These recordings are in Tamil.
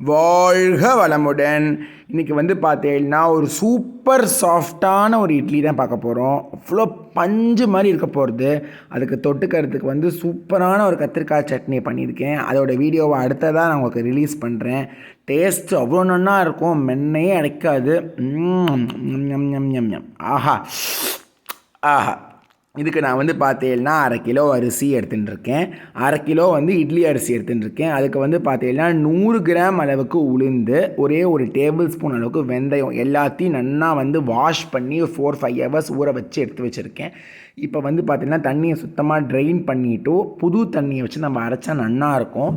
வாழ்க வளமுடன். இன்றைக்கி வந்து பார்த்தீங்கன்னா ஒரு சூப்பர் சாஃப்டான ஒரு இட்லி தான் பார்க்க போகிறோம் அவ்வளோ பஞ்சு மாதிரி இருக்க போகிறது அதுக்கு தொட்டுக்கிறதுக்கு வந்து சூப்பரான ஒரு கத்திரிக்காய் சட்னி பண்ணியிருக்கேன். அதோட வீடியோவை அடுத்ததாக நான் உங்களுக்கு ரிலீஸ் பண்ணுறேன் டேஸ்ட் அவ்வளோ நன்னா இருக்கும். மென்னையே அடைக்காது. ஆஹா. ஆஹா. இதுக்கு நான் வந்து பார்த்தீங்கன்னா அரை கிலோ அரிசி எடுத்துகிட்டு இருக்கேன் அரை கிலோ வந்து இட்லி அரிசி எடுத்துகிட்டு இருக்கேன் அதுக்கு வந்து பார்த்தீங்கன்னா நூறு கிராம் அளவுக்கு உளுந்து ஒரே ஒரு டேபிள் ஸ்பூன் அளவுக்கு வெந்தயம் எல்லாத்தையும் நன்னா வந்து வாஷ் பண்ணி ஃபோர் ஃபைவ் ஹவர்ஸ் ஊற வச்சு எடுத்து வச்சுருக்கேன். இப்போ வந்து பார்த்திங்கன்னா தண்ணியை சுத்தமாக ட்ரெயின் பண்ணிவிட்டு புது தண்ணியை வச்சு நம்ம அரைச்சா நன்னா இருக்கும்.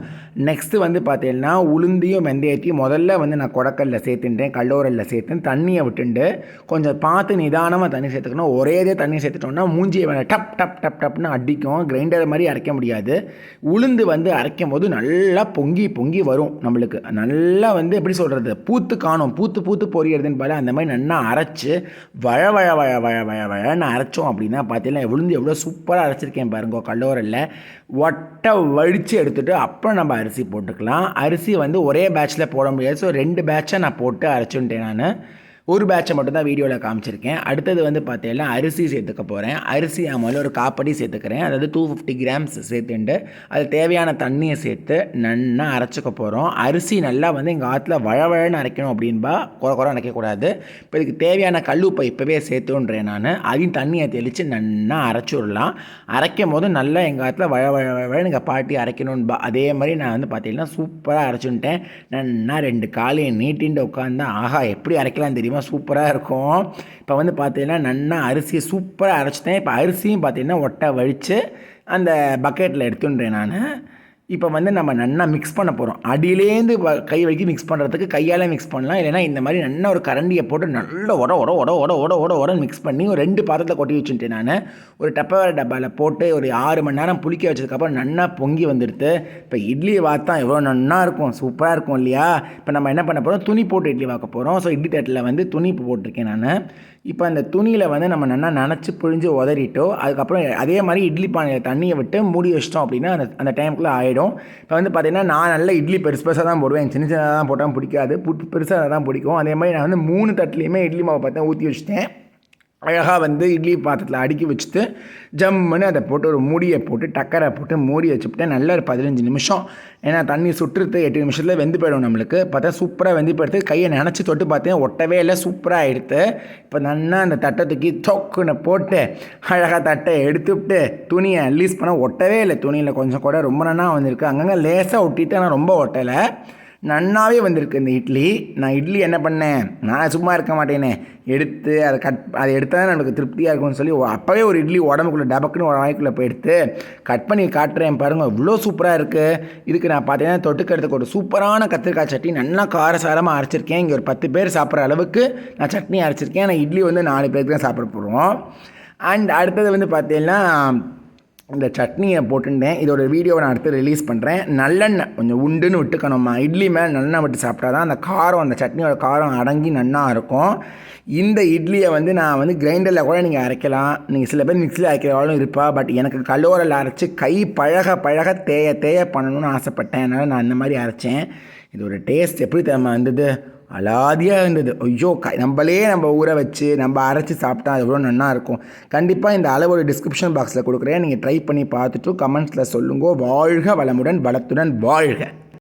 நெக்ஸ்ட்டு வந்து பார்த்தீங்கன்னா உளுந்தையும் வெந்தயத்தையும் முதல்ல வந்து நான் கொடக்கல்ல சேர்த்துட்டேன் கல்லோரலில் சேர்த்து தண்ணியை விட்டுண்டு கொஞ்சம் பார்த்து நிதானமாக தண்ணி சேர்த்துக்கணும். ஒரே இதே தண்ணி சேர்த்துட்டோம்னா மூஞ்சியை டப் டப் டப் டப்னு அடிக்கும். கிரைண்டர் மாதிரி அரைக்க முடியாது. உளுந்து வந்து அரைக்கும் போது நல்லா பொங்கி பொங்கி வரும் நம்மளுக்கு. நல்லா வந்து எப்படி சொல்கிறது பூத்து காணும். பூத்து பூத்து பொரியறதுன்னு பாரு. அந்த மாதிரி நல்லா அரைச்சு வழ வழ வழ வழ வழ வழன்னு அரைச்சோம் அப்படின்னா பார்த்தீங்கன்னா உளுந்து எவ்வளோ சூப்பராக அரைச்சிருக்கேன் பாருங்க கல்லோரில் ஒட்டை வடித்து எடுத்துகிட்டு அப்புறம் நம்ம அரிசி போட்டுக்கலாம். அரிசி வந்து ஒரே பேட்ச்சில் போட முடியாது. ஸோ ரெண்டு பேட்சை நான் போட்டு அரைச்சுட்டேன் நான். ஒரு பேட்சை மட்டும் தான் வீடியோவில் காமிச்சிருக்கேன். அடுத்தது வந்து பார்த்தீங்கன்னா அரிசி சேர்த்துக்க போகிறேன் அரிசி நான் ஒரு காப்படி சேர்த்துக்கிறேன். அதாவது டூ ஃபிஃப்டி கிராம்ஸ் சேர்த்துட்டு அது தேவையான தண்ணியை சேர்த்து நன்னா அரைச்சிக்க போகிறோம் அரிசி நல்லா வந்து எங்கள் ஆற்றுல வழவழன்னு அரைக்கணும் அப்படின்பா குறை குறை அரைக்கக்கூடாது. இப்போ இதுக்கு தேவையான கல்லுப்பை இப்போவே சேர்த்துன்றேன் நான். அதையும் தண்ணியை தெளித்து நன்னா அரைச்சி விடலாம் அரைக்கும் போது நல்லா எங்கள் ஆற்றுல வழ வழ வழன்னு எங்கள் பாட்டி அரைக்கணும்பா. அதே மாதிரி நான் வந்து பார்த்தீங்கன்னா சூப்பராக அரைச்சுட்டேன் நன்னா ரெண்டு காலையை நீட்டின்ட்டு உட்காந்தா ஆஹா எப்படி அரைக்கலாம் தெரியுமா? சூப்பராக இருக்கும். இப்போ வந்து பார்த்தீங்கன்னா நன்னா அரிசியை சூப்பராக அரைச்சிட்டேன். இப்போ அரிசியும் பார்த்தீங்கன்னா ஒட்டை வழித்து அந்த பக்கெட்டில் எடுத்துன்றேன் நான். இப்போ வந்து நம்ம நல்லா மிக்ஸ் பண்ண போகிறோம் அடியிலேருந்து வ- கை வைக்கி மிக்ஸ் பண்ணுறதுக்கு கையால் மிக்ஸ் பண்ணலாம். இல்லைன்னா இந்த மாதிரி நல்லா ஒரு கரண்டியை போட்டு நல்லா உட உட உட உட உட உட உட மிக்ஸ் பண்ணி ஒரு ரெண்டு பாத்திரத்தில் கொட்டி வச்சுட்டேன் நான். ஒரு டப்பர் டப்பாவில் போட்டு ஒரு ஆறு மணி நேரம் புளிக்க வச்சதுக்கப்புறம் நல்லா பொங்கி வந்துடுது இப்போ இட்லி வாத்தா எவ்வளோ நன்னா இருக்கும் சூப்பராக இருக்கும் இல்லையா? இப்போ நம்ம என்ன பண்ண போகிறோம் துணி போட்டு இட்லி வாக்க போகிறோம் ஸோ இட்லி தட்டில் வந்து துணி போட்டிருக்கேன் நான். இப்போ அந்த துணியில் வந்து நம்ம நல்லா நனைச்சி பிழிஞ்சு உதறிட்டோ அதுக்கப்புறம் அதே மாதிரி இட்லி பானையில் தண்ணியை விட்டு மூடி வச்சிட்டோம் அப்படின்னா அந்த அந்த டைமுக்குள்ளே ஆகிடும் இப்போ வந்து பார்த்திங்கன்னா நான் நல்ல இட்லி பெருசு பெருசாக தான் போடுவேன். சின்ன சின்னதாக தான் போட்டால் பிடிக்காது. பெருசாக தான் பிடிக்கும். அதே மாதிரி நான் வந்து மூணு தட்டுலேயுமே இட்லி மாவு பார்த்தா ஊற்றி வச்சுட்டேன். அழகாக வந்து இட்லி பாத்திரத்தில் அடுக்கி வச்சுட்டு ஜம்முன்னு அதை போட்டு ஒரு மூடியை போட்டு டக்கரை போட்டு மூடி வச்சுப்பிட்டேன் நல்ல ஒரு பதினஞ்சு நிமிஷம். ஏன்னா தண்ணி சுற்றுறது எட்டு நிமிஷத்தில் வெந்து போயிடும் நம்மளுக்கு. பார்த்தா சூப்பராக வெந்து போயிடுத்து கையை நினச்சி தொட்டு பார்த்தேன். ஒட்டவே இல்லை. சூப்பராக எடுத்து இப்போ நல்லா அந்த தட்டை தூக்கி தொக்குன்னு போட்டு அழகாக தட்டை எடுத்துவிட்டு துணியை ரிலீஸ் பண்ண ஒட்டவே இல்லை. துணியில் கொஞ்சம் கூட ரொம்ப நன்னா வந்திருக்கு. அங்கங்கே லேசாக ஒட்டிட்டு ஆனால் ரொம்ப ஒட்டலை. நன்னாவே வந்திருக்கு இந்த இட்லி. நான் இட்லி என்ன பண்ணேன்? நான் சும்மா இருக்க மாட்டேனே. எடுத்து அதை கட் அதை எடுத்தால் தான் நமக்கு திருப்தியாக இருக்கும்னு சொல்லி அப்போவே ஒரு இட்லி உடம்புக்குள்ளே டபக்குன்னு ஒரு வாய்க்குள்ளே போய் எடுத்து கட் பண்ணி காட்டுறேன் பாருங்கள் இவ்வளோ சூப்பராக இருக்குது இதுக்கு நான் பார்த்தீங்கன்னா தொட்டுக்கிறதுக்கு ஒரு சூப்பரான கத்திரிக்காய் சட்னி. நல்லா காரசாரமாக அரைச்சிருக்கேன். இங்கே ஒரு பத்து பேர் சாப்பிட்ற அளவுக்கு நான் சட்னி அரைச்சிருக்கேன். ஆனால் இட்லி வந்து நாலு பேருக்கு தான் சாப்பிட போகிறோம் அண்ட் அடுத்தது வந்து பார்த்தீங்கன்னா இந்த சட்னியை போட்டுட்டேன். இதோட வீடியோவை நான் அடுத்து ரிலீஸ் பண்ணுறேன் நல்லெண்ணெய் கொஞ்சம் உண்டுன்னு விட்டுக்கணுமா இட்லி மேலே நல்லெண்ணெய் விட்டு சாப்பிட்டா தான் அந்த காரம் அந்த சட்னியோட காரம் அடங்கி நன்னா இருக்கும். இந்த இட்லியை வந்து நான் வந்து கிரைண்டரில் கூட நீங்கள் அரைக்கலாம். நீங்கள் சில பேர் மிக்சியில் அரைக்கிறவாலும் இருப்பா. பட் எனக்கு கல்லோரில் அரைச்சி கை பழக பழக தேய தேய பண்ணணும்னு ஆசைப்பட்டேன். அதனால் நான் அந்த மாதிரி அரைச்சேன். இதோட டேஸ்ட் எப்படி தெரியுமா வந்தது? அலாதியாக இருந்தது. ஐயோ க நம்மளே நம்ம ஊற வச்சு நம்ம அரைச்சி சாப்பிட்டா அது எவ்வளோ நல்லா இருக்கும். கண்டிப்பாக இந்த அளவோட டிஸ்கிரிப்ஷன் பாக்ஸில் கொடுக்குறேன். நீங்கள் ட்ரை பண்ணி பார்த்துட்டு கமெண்ட்ஸில் சொல்லுங்க. வாழ்க வளமுடன் வளத்துடன் வாழ்க.